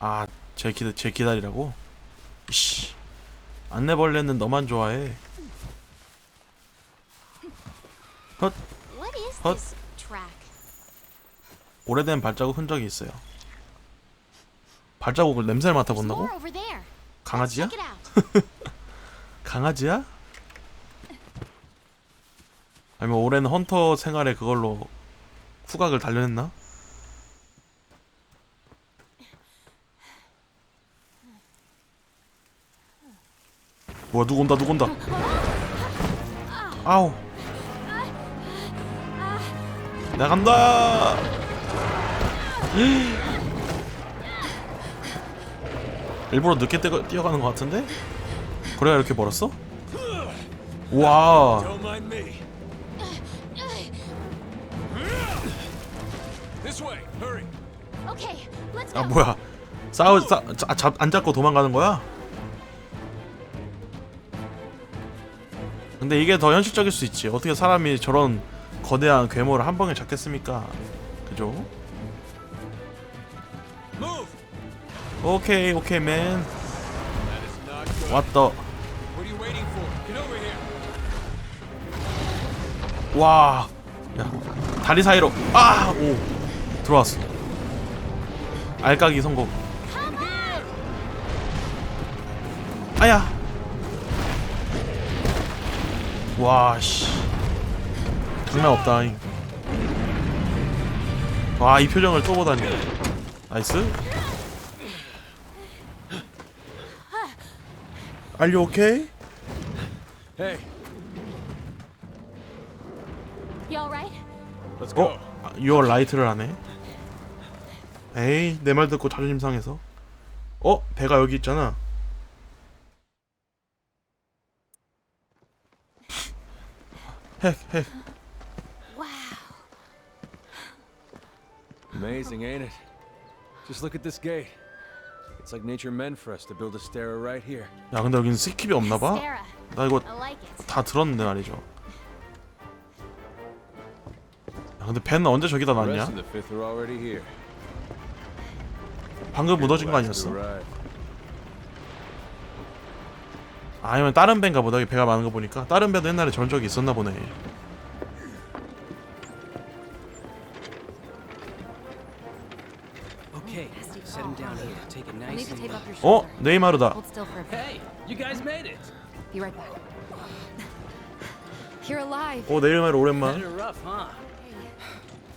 아, 제 기다 제 기다리라고? 이씨. 안내벌레는 너만 좋아해. This track? 오래된 발자국 흔적이 있어요. 발자국을 냄새를 맡아본다고? 강아지야? 강아지야? 아니면 오랜 헌터 생활에 그걸로 후각을 단련했나? 뭐야 누구 온다 누구 온다 아우 나간다 일부러 늦게 뛰어, 뛰어가는 것 같은데? 그래야 이렇게 멀었어? 와 아. 뭐야 싸우 싸, 자, 잡, 안 잡고 도망가는 거야? 근데 이게 더 현실적일 수 있지. 어떻게 사람이 저런 거대한 괴물을 한 방에 잡겠습니까? 그죠? 오케이 오케이 맨. 왔다. 와. 야, 다리 사이로. 아 오. 들어왔어. 알까기 성공. 아야 와씨 장난 없다 와이 표정을 또 보다니 나이스 Are you okay? Hey, You all right? let's go. 어? 아, 유어 라이트를 하네 에이 내 말 듣고 자존심 상해서 어? 배가 여기 있잖아 핵핵 Wow. Amazing, ain't it? Just look at this gate. It's like nature meant for us to build a stair right here. 야 근데 여기는 스킵이 없나봐? Sarah, 나 이거 I like it. 다 들었는데 말이죠 야 근데 배는 언제 저기다 The 놨냐? rest of the fifth are already here. 방금 무너진 거 아니었어? arrive. 아니면 다른 배인가 보다 여기 배가 많은 거 보니까 다른 배도 옛날에 저런 적이 있었나 보네 어? 네이마르다. 오 네이마르 오랜만?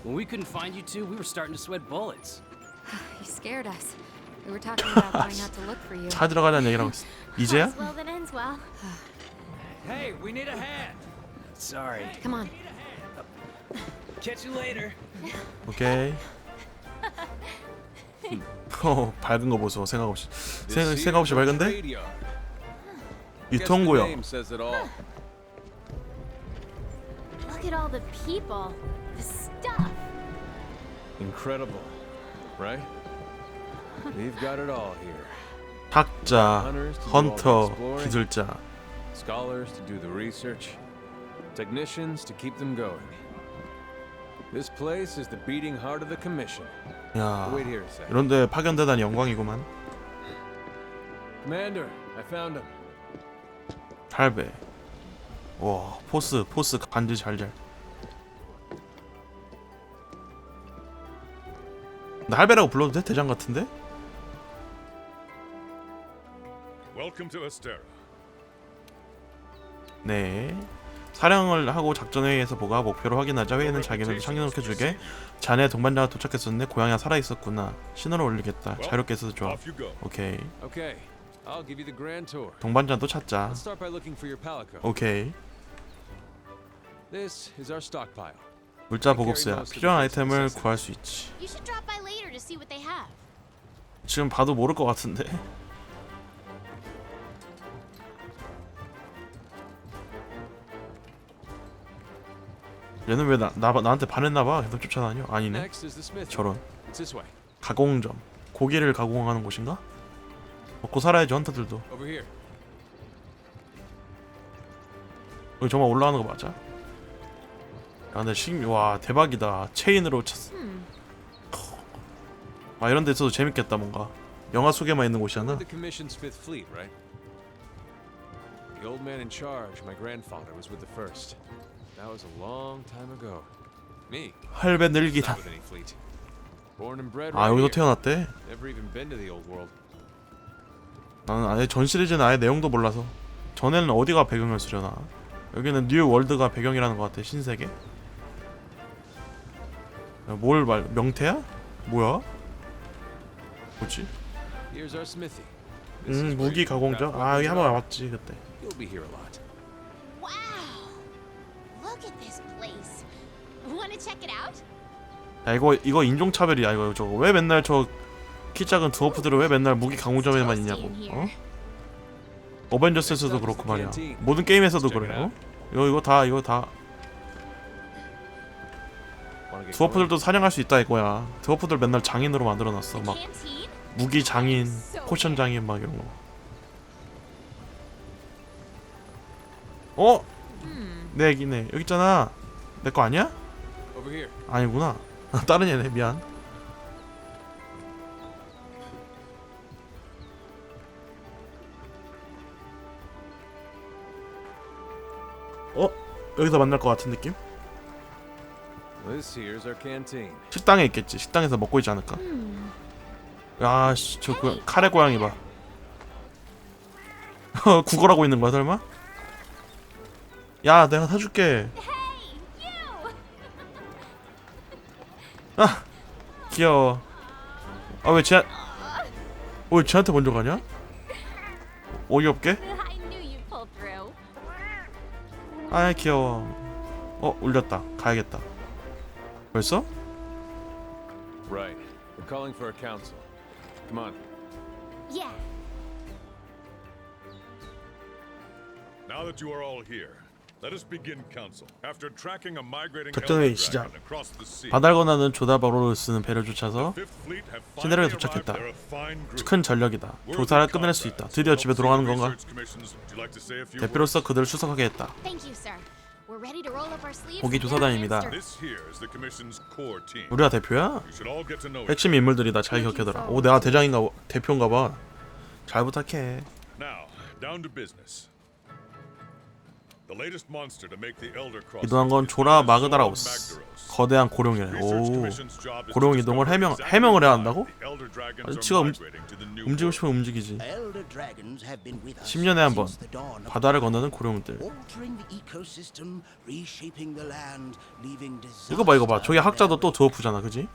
When we couldn't find you two, we were starting to sweat bullets. You scared us. We were talking about going out to look for you. 차 들어가자는 얘기를 하고 있어 이제야? Well that ends well. Hey, we need a hand. Sorry. Come on. Catch you later. 오케이 어 밝은 거 보소 생각 없이 생각, 생각 없이 밝은데? 유통구역. Look at all the people. The stuff. Incredible, right? We've got it all here. 학자, 헌터. 기술자 Scholars to do the research, technicians to keep them going. This place is the beating heart of the commission. 야 Wait here a second. 이런데 파견되다니 영광이구만 Commander, I found him. 할배 와 포스 포스 간지 잘잘 나 할배라고 불러도 돼? 대장 같은데? Welcome to Astera. 네 사령을 하고 작전회의에서 보가 목표를 확인하자 회의는 자기네도 참여해주게 자네 동반자가 도착했었네 고양이가 살아있었구나 신호를 올리겠다 자유롭게 있어도 좋아 Off you go. 오케이 Okay, I'll give you the grand tour. 동반자도 찾자 Let's start by looking for your palico. 오케이 This is our stockpile. 물자 보급소야 필요한 아이템을 구할 수 있지 You should drop by later to see what they have. 지금 봐도 모를 것 같은데 얘는 왜 나, 나, 나한테 반했나봐 계속 쫓아다녀 아니네. 저런. 가공점 고기를 가공하는 곳인가? 먹고 살아야지 헌터들도. 여기 정말 올라가는 거 맞아? 야 근데 식, 와 대박이다 체인으로 쳤... Hmm. 와 이런 데 있어도 재밌겠다 뭔가 영화 속에만 있는 곳이잖아. The old man in charge, my grandfather, was with the First. That was a long time ago. Me, 할배 늘기단. not with any fleet. Born and bred 아 right 여기서 here. 태어났대. Never even been to the old world. 나는 아예 전 시리즈는 아예 내용도 몰라서 전에는 어디가 배경이었으려나 여기는 뉴 월드가 배경이라는 것 같아 신세계 야, 뭘 말 명태야? 뭐야? 뭐지? Here's our smithy. This is 음 where 무기 you can 가공점? craft 아 여기 weapons 한번 와봤지 그때 You'll be here a lot. Wow! Look at this place. Want to check it out? 야 이거 이거 인종차별이야 이거 저거 왜 맨날 저 키 작은 드워프들은 왜 맨날 무기 가공점에만 있냐고 어? 어벤져스에서도 그렇고 말이야 모든 게임에서도 그래 어? 이거 이거 다 이거 다 드워프들도 사냥할 수 있다 이거야 드워프들 맨날 장인으로 만들어놨어 막 canteen? 무기 장인, 포션 장인 막 이런 거. 어? 내 얘기네. 여기 있잖아. 내 거 아니야? going? Over here. 아니구나. 다른 얘네. 미안. 어? 여기서 만날 것 같은 느낌? This here's our canteen. 식당에 있겠지. 식당에서 먹고 있지 않을까? 야, 씨, 저 그, 카레 고양이 봐. 구걸하고 있는 거야 설마? 야, 내가 사줄게. 아, 귀여워. 아왜 쟤? 왜 쟤한테 먼저 가냐? 어이없게? 아 귀여워. 어 울렸다. 가야겠다. 벌써? Right. We're calling for a council. Come on. Yeah. Now that you are all here, let us begin council. After tracking a migrating 작전회의 elder 시작. dragon across the sea, 바다를 건너는 조다바로를 쓰는 배를 쫓아서 Fifth Fleet have 신데렐라에 finally arrived. 도착했다. They're a fine group. 큰 전력이다. 조사를 끝낼 수 있다. 드디어 집에 돌아가는 건가? Research commissions, would you like to say a few 대표로서 그들을 수석하게 했다. Thank you, sir. We're ready to roll up our sleeves. 보기 조사단입니다. get our words? This here is the commission's core team. 우리가 대표야? You should all get to know each 핵심 인물들이다. 잘 기억해둬라. 오 내가 대장인가 봐. 대표인가 봐. 잘 부탁해. Now, down to business. 이동한 건 조라 마그다라우스. 거대한 고룡이래. 오. 고룡 이동을 해명 해명을 해야 한다고? 지가 움- 움직이고 싶으면 움직이지. 10년에 10년에 한 번. 바다를 건너는 고룡들. 이거 봐 이거 봐. 저기 학자도 또 드워프잖아. 그지?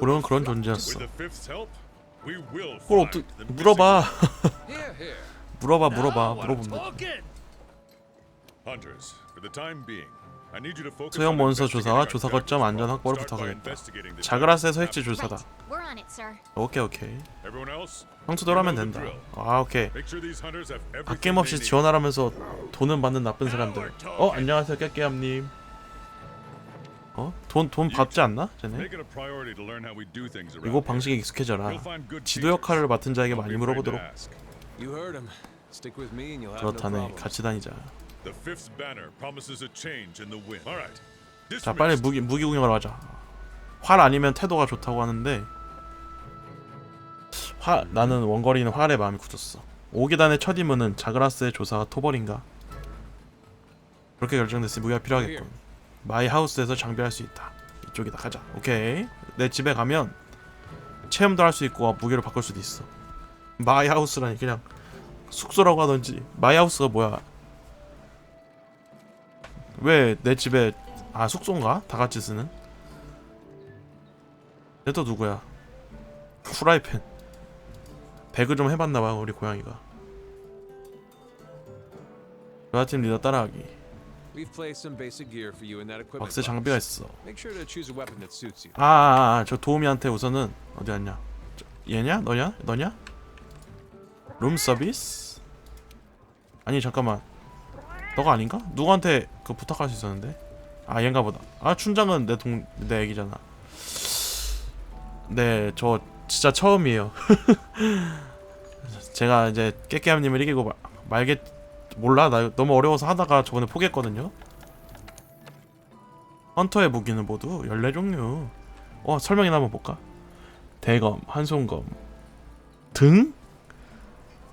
고룡은 그런 존재였어. With the fifth's help, we will 그걸 어떻게 물어봐. 물어봐 물어봐 focus 소형 몬스터 조사와 조사 거점 안전. 확보를 부탁하겠다. 핵지 after. 조사다. 오케이 오케이. 형수대로 하면 된다. 아 오케이. 아낌없이. 지원하라면서 돈은 받는 나쁜 사람들. 어 안녕하세요 깨깨함님. 어 돈 돈 받지 않나? 쟤네? Here. 방식에 익숙해져라. 지도. 역할을 맡은 자에게 많이 물어보도록. You heard him. Stick with me and you'll have no 그렇다네. problems. 같이 다니자. The fifth's banner promises a change in the wind. All right. 자 빨리. 무기 무기 구경을 하자. 활 아니면 태도가 좋다고 하는데 화 나는 원거리는 활에 마음이 굳었어. 5기단의 첫 임무는 자그라스의 조사와 토벌인가. 그렇게 결정됐으니 무기가 필요하겠군. 마이 하우스에서 장비할 수 있다. 이쪽이다 가자. 오케이. 내 집에 가면 체험도 할 수 있고 무기를 바꿀 수도 있어. 마이 하우스라니 그냥 숙소라고 하던지 마이 하우스가 뭐야? 왜 내 집에 아 숙소인가? 다 같이 쓰는? 얘 또 누구야? 후라이팬 배그 좀 해봤나봐 우리 고양이가 여하팀 리더 따라하기 박스. 장비가 있어 Make sure to choose a weapon that suits you. 아아아 저 도우미한테 우선은 어디 갔냐 저, 얘냐? 너냐? 너냐? 룸 서비스? 아니 잠깐만 너가 아닌가? 누구한테 그 부탁할 수 있었는데 아 얘인가 보다 아 춘장은 내 동 내 애기잖아 네 저 진짜 처음이에요 제가 이제 깨깨함님을 이기고 말, 말겠 몰라 나 너무 어려워서 하다가 저번에 포기했거든요 헌터의 무기는 모두 14종류 어 설명이나 한번 볼까? 대검, 한손검, 등?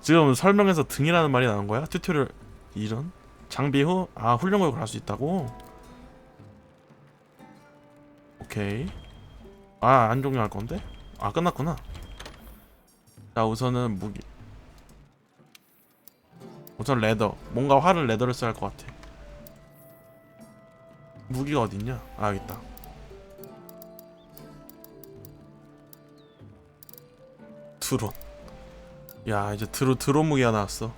지금 설명에서 등이라는 말이 나온 거야? 튜토리얼 이런? 장비 후 아 훈련구역을 갈수 있다고? 오케이. 아 안 종료할 건데? 아 끝났구나. 자 우선은 무기. 우선 레더. 뭔가 활을 레더를 써야 할 것 같아. 무기가 어딨냐? 아 여기 있다. 드론 야 이제 드론 드론 무기가 나왔어.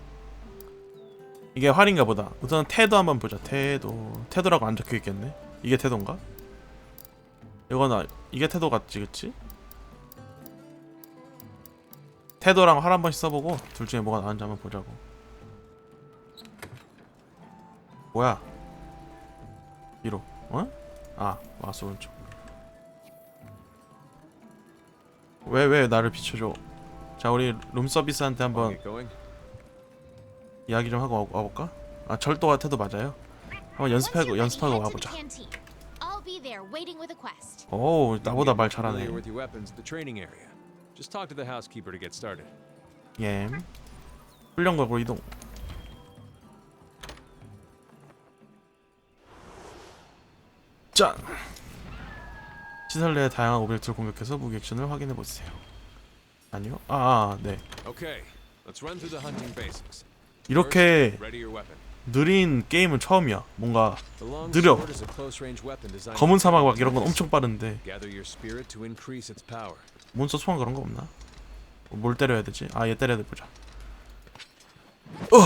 이게 활인가 보다. 우선 태도 한번 보자. 태도. 태도라고 안 적혀 있겠네. 이게 태도인가? 이건 아, 이게 태도 같지 그치? 태도랑 활 한 번씩 써보고 둘 중에 뭐가 나은지 한번 보자고. 뭐야? 위로. 어? 아 마우스 오른쪽. 왜왜 나를 비춰줘 자 우리 룸서비스한테 한번. 이야기 좀 하고 와- 와볼까? 아 절도가 태도 맞아요? 한번 연습하고 연습하고 와보자. 오 나보다 말 잘하네. 예 훈련각으로 이동 짠 시설 내 다양한 오브젝트를 공격해서 무기 액션을 확인해보세요 아니요? 아네 Okay, let's run through the hunting basics. 이렇게 First, ready your weapon. 느린 게임은 처음이야 뭔가 The long 느려. sword is a close-range weapon designed 검은 to 사막 막 이런 건. 엄청 빠른데 Gather your spirit to increase its power. 몬스터 소환 그런 거 없나? 뭘 때려야 되지? 아 얘 때려야 돼 보자. 어.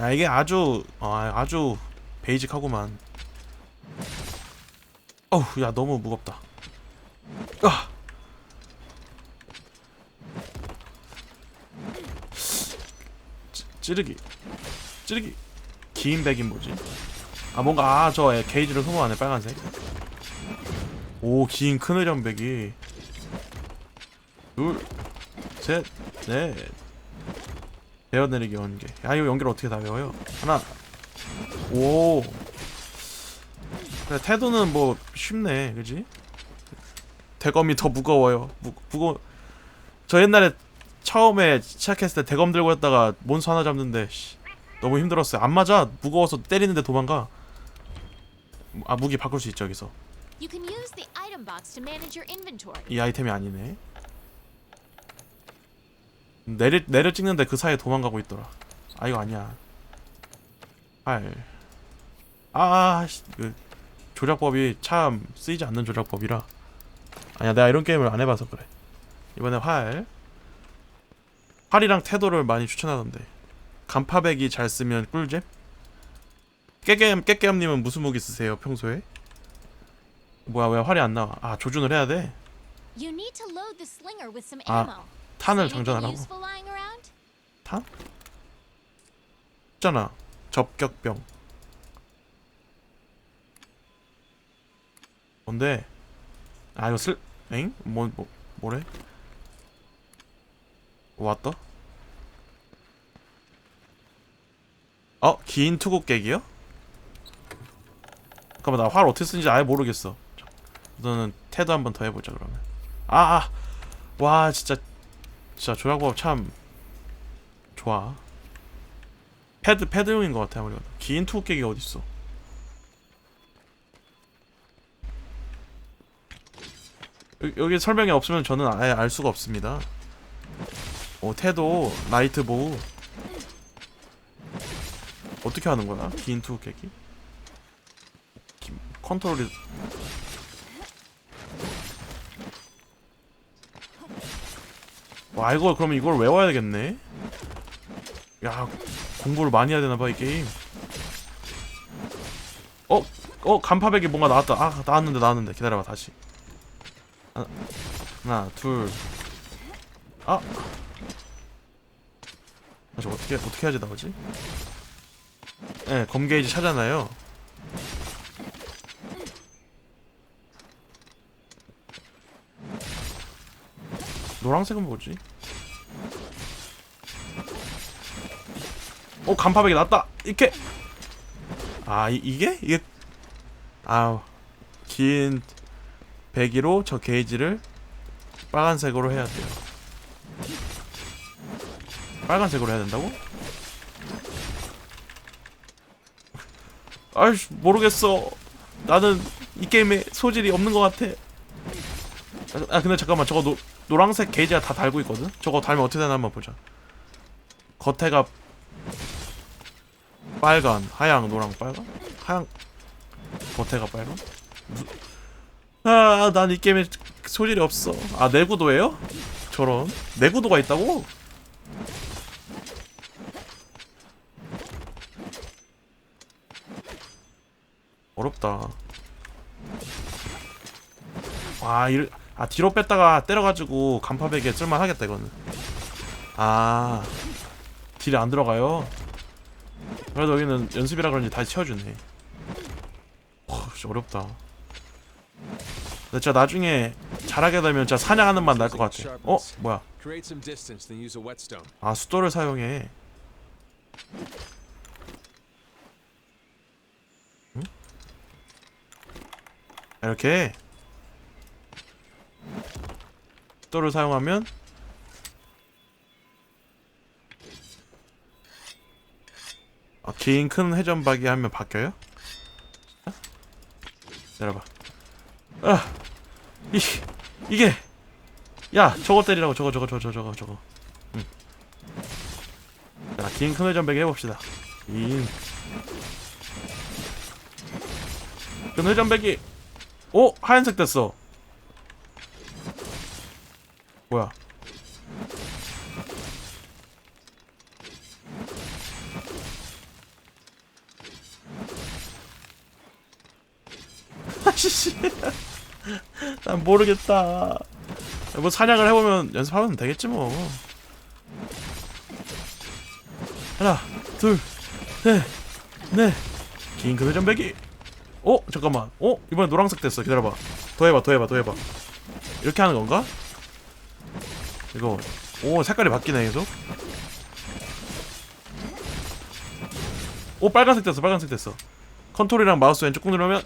야 이게 아주 아 아주 베이직하구만. 어우 야 너무 무겁다. 아. 찌- 찌르기 찌르기 긴 백인 뭐지? 아 뭔가 아저 게이지를 소모하네 빨간색. 오, 긴 큰 의전백이 둘, 셋, 넷 베어내리기 연계 야 이거 연계를 어떻게 다 외워요? 하나 오 그래 태도는 뭐 쉽네 그지? 대검이 더 무거워요 무, 무거 저 옛날에 처음에 시작했을 때 대검 들고 했다가 몬스 하나 잡는데 씨, 너무 힘들었어요 안 맞아 무거워서 때리는데 도망가 아 무기 바꿀 수 있죠 여기서. 이 아이템이 아니네. 내려 내려 찍는데 그 사이에 도망가고 있더라. 아 이거 아니야. 알. 아, 씨, 그 조작법이 참 쓰이지 않는 조작법이라. 아니야, 내가 이런 게임을 안 해봐서 그래. 이번에 활. 활이랑 태도를 많이 추천하던데. 간파백이 잘 쓰면 꿀잼? 깨깨ම් 깨깨함님은 무슨 무기 쓰세요 평소에? 뭐야 왜 활이 안 나와? 아 조준을 해야 돼. 아. 탄을 장전하라고. 탄? 있잖아. 접격병. 뭔데? 아 이거 슬 엥? 뭐, 뭐 뭐래? 왔다? 어? 긴 투구 깨기요? 잠깐만 나 활 어떻게 쓰는지 아예 모르겠어 너는 태도 한번 더 해보자 그러면 아! 아! 와 진짜 진짜 조작법 참 좋아 패드 패드용인 것 같아 아무래도 긴 투구 깨기 어딨어 여- 여기 설명이 없으면 저는 아예 알 수가 없습니다. 어 태도 라이트 보우. 어떻게 하는 거야? 긴 투구 깨기? 기- 컨트롤이. 와 이거 그러면 이걸 외워야겠네? 야 공부를 많이 해야 되나봐 이 게임. 어? 어 간파백이 뭔가 나왔다. 아 나왔는데 나왔는데. 기다려봐 다시 하나, 하나 둘아! 다시 어떻게 어떻게 해야지 나오지? 예, 네, 검게이지 차잖아요. 노란색은 뭐지? 어 간파백이 났다! 이렇게 아 이, 이게? 이게? 아우. 긴 배기로 저 게이지를 빨간색으로 해야 돼요. 빨간색으로 해야 된다고? 아이씨 모르겠어. 나는 이 게임에 소질이 없는 것 같아. 아, 아 근데 잠깐만 저거 노, 노란색 게이지가 다 달고 있거든? 저거 달면 어떻게 되나 한번 보자 겉에가 빨간, 하양, 노랑, 빨간? 하양 겉에가 빨간? 아, 난 이 게임에 소질이 없어 아, 내구도예요? 저런 내구도가 있다고? 어렵다 아, 이, 아 뒤로 뺐다가 때려가지고 간파백에 쓸만 하겠다 이거는. 아, 딜이 안 들어가요. 그래도 여기는 연습이라 그런지 다시 채워주네. 와, 진짜 어렵다. 근데 진짜 나중에 잘하게 되면 진짜 사냥하는 맛 날 것 같아. 어, 뭐야? 아 숫도를 사용해. 응? 이렇게 숫도를 사용하면 아, 긴큰 회전박이 하면 바뀌어요? 어? 내려봐. 아, 이 이게 야 저거 때리라고 저거 저거 저거 저거 저거 응. 자, 긴 큰 회 전배기 해봅시다 긴 큰 회 전배기 오! 하얀색 됐어 뭐야 모르겠다. 뭐 사냥을 해보면 연습하면 되겠지 뭐. 하나 둘 셋 넷 긴 그대 전배기. 어 잠깐만. 어 이번에 노란색 됐어. 기다려봐. 더 해봐 더 해봐 더 해봐. 이렇게 하는 건가? 이거 오 색깔이 바뀌네 계속. 오 빨간색 됐어 빨간색 됐어. 컨트롤이랑 마우스 왼쪽 꾹 누르면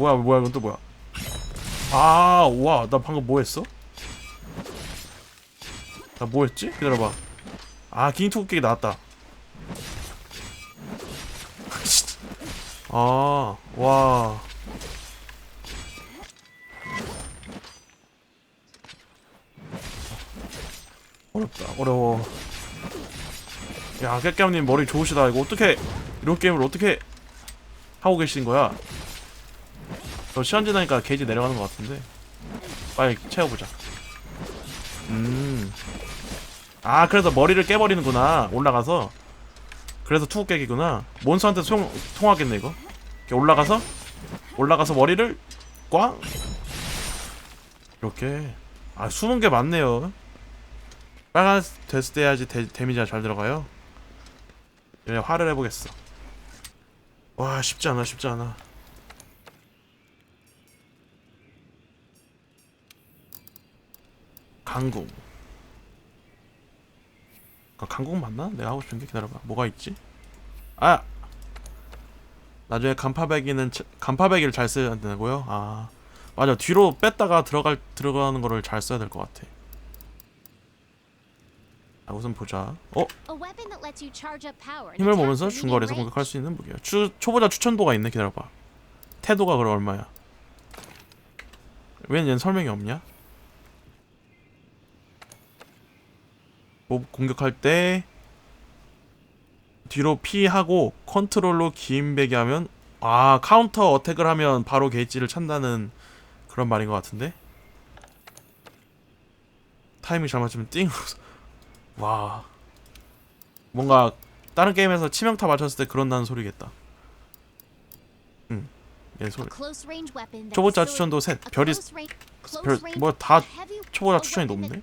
뭐야 뭐야 이건 또 뭐야? 아와나 방금 뭐 했어? 나 뭐 했지? 기다려봐. 아 긴투국객이 나왔다. 아 와. 어렵다 어려워. 야 깨깨님 머리 좋으시다. 이거 어떻게 이런 게임을 어떻게 하고 계신 거야 저 시간 지나니까 게이지 내려가는 것 같은데. 빨리 채워보자. 음아 그래서 머리를 깨버리는구나. 올라가서. 그래서 투구 깨기구나. 몬스터한테 송, 통하겠네 이거. 이렇게 올라가서 올라가서 머리를 꽝. 이렇게. 아 숨은 게 많네요. 빨간 됐을 때 해야지 데, 데미지가 잘 들어가요. 그냥 화를 해보겠어. 와 쉽지 않아 쉽지 않아 강궁 아, 강궁 맞나? 내가 하고 싶은 게 기다려봐 뭐가 있지? 아! 나중에 간파배기는 차- 간파배기를 잘 써야 되고요 아 맞아 뒤로 뺐다가 들어갈 들어가는 거를 잘 써야 될 것 같아 아 우선 보자 어? 힘을 medium 중거리에서. 공격할 수 있는 무기야. 추, 초보자 추천도가 있네. 기다려봐. 태도가 그럼 얼마야? 왜 얘는 설명이 없냐? 공격할 때 뒤로 피하고 컨트롤로 긴 배기 하면 아 카운터 어택을 하면 바로 게이지를 찬다는 그런 말인 것 같은데 타이밍 잘 맞추면 띵. 와 뭔가 다른 게임에서 치명타 맞췄을 때 그런다는 소리겠다. 응, 얘 소리. 초보자 추천도 셋. 별이 close range- close 별 range 뭐다 heavy- 초보자 추천이 높네.